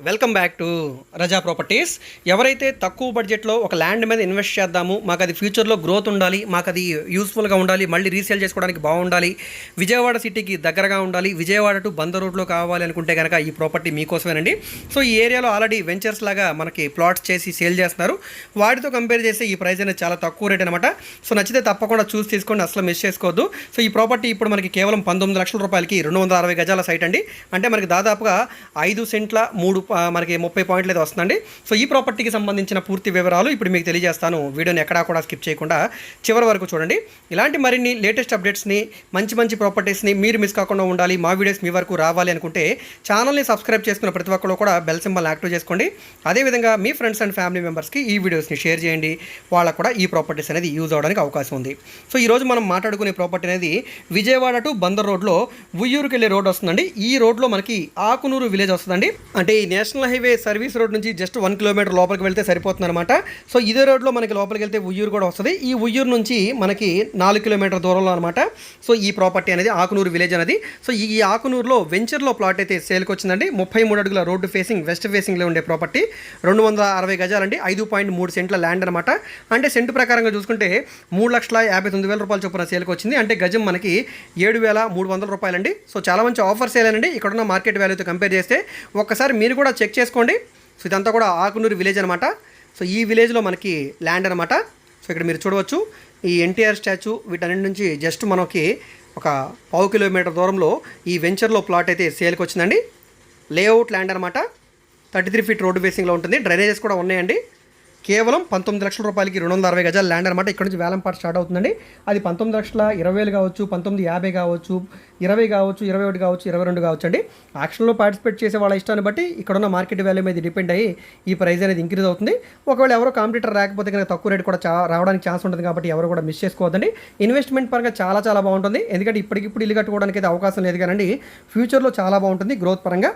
Welcome back to Raza properties ఎవరైతే తక్కువ బడ్జెట్లో ఒక ల్యాండ్ మీద ఇన్వెస్ట్ చేద్దాము మాకు అది ఫ్యూచర్లో గ్రోత్ ఉండాలి మాకు అది యూస్ఫుల్గా ఉండాలి మళ్ళీ రీసేల్ చేసుకోవడానికి బాగుండాలి విజయవాడ సిటీకి దగ్గరగా ఉండాలి విజయవాడ టు బంద రోడ్లో కావాలి అనుకుంటే కనుక ఈ ప్రాపర్టీ మీకోసమేనండి. సో ఈ ఏరియాలో ఆల్రెడీ వెంచర్స్ లాగా మనకి ప్లాట్స్ చేసి సేల్ చేస్తున్నారు. వాటితో కంపేర్ చేస్తే ఈ ప్రైస్ అనేది చాలా తక్కువ రేట్ అనమాట సో నచ్చితే తప్పకుండా చూసి తీసుకోండి అసలు మిస్ చేసుకోవద్దు. సో ఈ ప్రాపర్టీ ఇప్పుడు మనకి కేవలం పంతొమ్మిది లక్షల రూపాయలకి రెండు వందల అరవై గజాల సైట్ అండి. అంటే మనకి దాదాపుగా ఐదు సెంట్ల మూడు మనకి ముప్పై పాయింట్లు అయితే వస్తుందండి. సో ఈ ప్రాపర్టీకి సంబంధించిన పూర్తి వివరాలు ఇప్పుడు మీకు తెలియజేస్తాను. వీడియోని ఎక్కడా కూడా స్కిప్ చేయకుండా చివరి వరకు చూడండి. ఇలాంటి మరిన్ని లేటెస్ట్ అప్డేట్స్ని మంచి మంచి ప్రాపర్టీస్ని మీరు మిస్ కాకుండా ఉండాలి మా వీడియోస్ మీ వరకు రావాలి అనుకుంటే ఛానల్ని సబ్స్క్రైబ్ చేసుకున్న ప్రతి ఒక్కరు కూడా బెల్ సింబల్ యాక్టివ్ చేసుకోండి. అదేవిధంగా మీ ఫ్రెండ్స్ అండ్ ఫ్యామిలీ మెంబర్స్కి ఈ వీడియోస్ని షేర్ చేయండి. వాళ్ళకు కూడా ఈ ప్రాపర్టీస్ అనేది యూజ్ అవడానికి అవకాశం ఉంది. సో ఈరోజు మనం మాట్లాడుకునే ప్రాపర్టీ అనేది విజయవాడ టు బందర్ రోడ్లో ఉయ్యూరుకి వెళ్ళే రోడ్ వస్తుందండి. ఈ రోడ్లో మనకి ఆకునూరు విలేజ్ వస్తుందండి. అంటే నేషనల్ హైవే సర్వీస్ రోడ్ నుంచి జస్ట్ వన్ కిలోమీటర్ లోపలికి వెళ్తే సరిపోతుంది అనమాట సో ఇదే రోడ్లో మనకి లోపలికి వెళ్తే ఉయ్యూరు కూడా వస్తుంది. ఈ ఉయ్యూరు నుంచి మనకి నాలుగు కిలోమీటర్ దూరంలో అనమాట సో ఈ ప్రాపర్టీ అనేది ఆకునూరు విలేజ్ అనేది. సో ఈ ఆకునూరులో వెంచర్లో ప్లాట్ అయితే సేల్కి వచ్చిందండి. ముప్పై మూడు అడుగుల రోడ్డు ఫేసింగ్ వెస్ట్ ఫేసింగ్లో ఉండే ప్రాపర్టీ. రెండు వందల అరవై గజాలండి. ఐదు పాయింట్ మూడు సెంట్ల ల్యాండ్ అనమాట అంటే సెంటు ప్రకారంగా చూసుకుంటే మూడు లక్షల యాభై తొమ్మిది వేల రూపాయల చొప్పున సేల్కి వచ్చింది. అంటే గజం మనకి ఏడు వేల మూడు వందల రూపాయలండి. సో చాలా మంచి ఆఫర్ సేల్ అండి ఇక్కడున్న మార్కెట్ వాల్యూతో కంపేర్ చేస్తే ఒక్కసారి మీరు కూడా కూడా చెక్ చేసుకోండి. సో ఇదంతా కూడా ఆకునూరు విలేజ్ అనమాట సో ఈ విలేజ్లో మనకి ల్యాండ్ అనమాట సో ఇక్కడ మీరు చూడవచ్చు. ఈ ఎన్టీఆర్ స్టాచ్యూ వీటన్నిటి నుంచి జస్ట్ మనకి ఒక పావు కిలోమీటర్ దూరంలో ఈ వెంచర్లో ప్లాట్ అయితే సేల్కి వచ్చిందండి. లేఅవుట్ ల్యాండ్ అనమాట థర్టీ త్రీ ఫీట్ రోడ్డు బేసింగ్లో ఉంటుంది. డ్రైనేజెస్ కూడా ఉన్నాయండి. కేవలం పంతొమ్మిది లక్షల రూపాయలకి రెండు వందల అరవై గజాల ల్యాండ్ అనమాట ఇక్కడ నుంచి వేలంపాట స్టార్ట్ అవుతుందండి. అది పంతొమ్మిది లక్షల ఇరవై వేలు కావచ్చు పంతొమ్మిది యాభై కావచ్చు ఇరవై కావచ్చు ఇరవై ఒకటి కావచ్చు ఇరవై రెండు కావచ్చు అండి. ఆక్షన్లో పార్టిసిపేట్ చేసే వాళ్ళ ఇష్టాన్ని బట్టి ఇక్కడ ఉన్న మార్కెట్ వాల్యూ మీద డిపెండ్ అయ్యి ఈ ప్రైస్ అనేది ఇంక్రీజ్ అవుతుంది. ఒకవేళ ఎవరో కాంపిటీటర్ రాకపోతే కనుక తక్కువ రేట్ కూడా రావడానికి ఛాన్స్ ఉంటుంది కాబట్టి ఎవరు కూడా మిస్ చేసుకోవద్దండి. ఇన్వెస్ట్మెంట్ పరంగా చాలా చాలా బాగుంటుంది. ఎందుకంటే ఇప్పటికిప్పుడు ఇల్లు కట్టుకోవడానికి అయితే అవకాశం లేదు కానీ ఫ్యూచర్లో చాలా బాగుంటుంది గ్రోత్ పరంగా.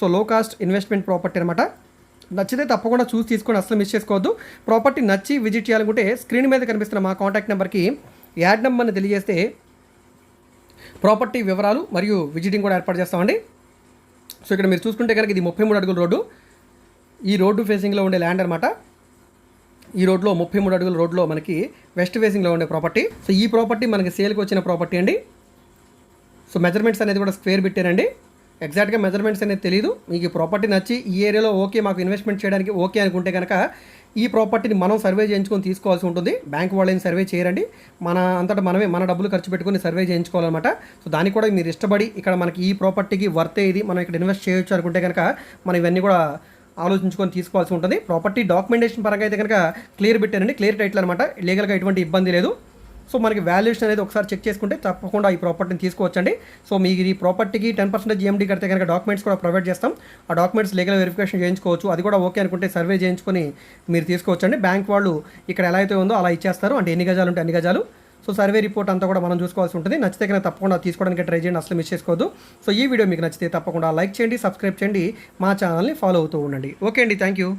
సో లో కాస్ట్ ఇన్వెస్ట్మెంట్ ప్రాపర్టీ అనమాట నచ్చితే తప్పకుండా చూసి తీసుకొని అసలు మిస్ చేసుకోవద్దు. ప్రాపర్టీ నచ్చి విజిట్ చేయాలనుకుంటే స్క్రీన్ మీద కనిపిస్తున్న మా కాంటాక్ట్ నెంబర్కి యాడ్ నెంబర్ని తెలియజేస్తే ప్రాపర్టీ వివరాలు మరియు విజిటింగ్ కూడా ఏర్పాటు చేస్తామండి. సో ఇక్కడ మీరు చూసుకుంటే కనుక ఇది ముప్పై మూడు అడుగుల రోడ్డు. ఈ రోడ్డు ఫేసింగ్లో ఉండే ల్యాండ్ అనమాట ఈ రోడ్లో ముప్పై మూడు అడుగుల రోడ్లో మనకి వెస్ట్ ఫేసింగ్లో ఉండే ప్రాపర్టీ సో ఈ ప్రాపర్టీ మనకి సేల్కి వచ్చిన ప్రాపర్టీ అండి. సో మెజర్మెంట్స్ అనేది కూడా స్క్వేర్ పెట్టారండి ఎగ్జాక్ట్గా మెజర్మెంట్స్ అనేది తెలియదు మీకు ఈ ప్రాపర్టీ నచ్చి ఈ ఏరియాలో ఓకే మాకు ఇన్వెస్ట్మెంట్ చేయడానికి ఓకే అనుకుంటే కనుక ఈ ప్రాపర్టీని మనం సర్వే చేయించుకొని తీసుకోవాల్సి ఉంటుంది. బ్యాంక్ వాళ్ళని సర్వే చేయరండి మన అంతటా మనమే మన డబ్బులు ఖర్చు పెట్టుకొని సర్వే చేయించుకోవాలన్నమాట. సో దానికి కూడా మీరు ఇష్టపడి ఇక్కడ మనకి ఈ ప్రాపర్టీకి వర్తే ఇది మనం ఇక్కడ ఇన్వెస్ట్ చేయొచ్చు అనుకుంటే కనుక మనం ఇవన్నీ కూడా ఆలోచించుకొని తీసుకోవాల్సి ఉంటుంది. ప్రాపర్టీ డాక్యుమెంటేషన్ పరంగా అయితే కనుక క్లియర్ పెట్టారండి క్లియర్ టైటిల్ అనమాట లీగల్గా ఎటువంటి ఇబ్బంది లేదు. సో మనకి వాల్యుయేషన్ అనేది ఒకసారి చెక్ చేసుకుంటే తప్పకుండా ఈ ప్రాపర్టీని తీసుకోవచ్చండి. సో మీకు ఈ ప్రాపర్టీకి టెన్ పర్సెంట్ జిఎండి కడితే కనుక డాక్యుమెంట్స్ కూడా ప్రొవైడ్ చేస్తాం. ఆ డాక్యుమెంట్స్ లీగల్ వెరిఫికేషన్ చేయించుకోవచ్చు. అది కూడా ఓకే అనుకుంటే సర్వే చేయించుకొని మీరు తీసుకోవచ్చండి. బ్యాంక్ వాళ్ళు ఇక్కడ ఎలా అయితే ఉందో అలా ఇచ్చేస్తారు. అంటే ఎన్ని గజాలు ఉంటే అన్ని గజాలు. సో సర్వే రిపోర్ట్ అంతా కూడా మనం చూసుకోవాల్సి ఉంటుంది. నచ్చితే కనుక తప్పకుండా తీసుకోవడానికి ట్రై చేయండి. అసలు మిస్ చేసుకోవద్దు. సో ఈ వీడియో మీకు నచ్చితే తప్పకుండా లైక్ చేయండి సబ్స్క్రైబ్ చేయండి. మా ఛానల్ని ఫాలో అవుతూ ఉండండి. ఓకే అండి. Thank you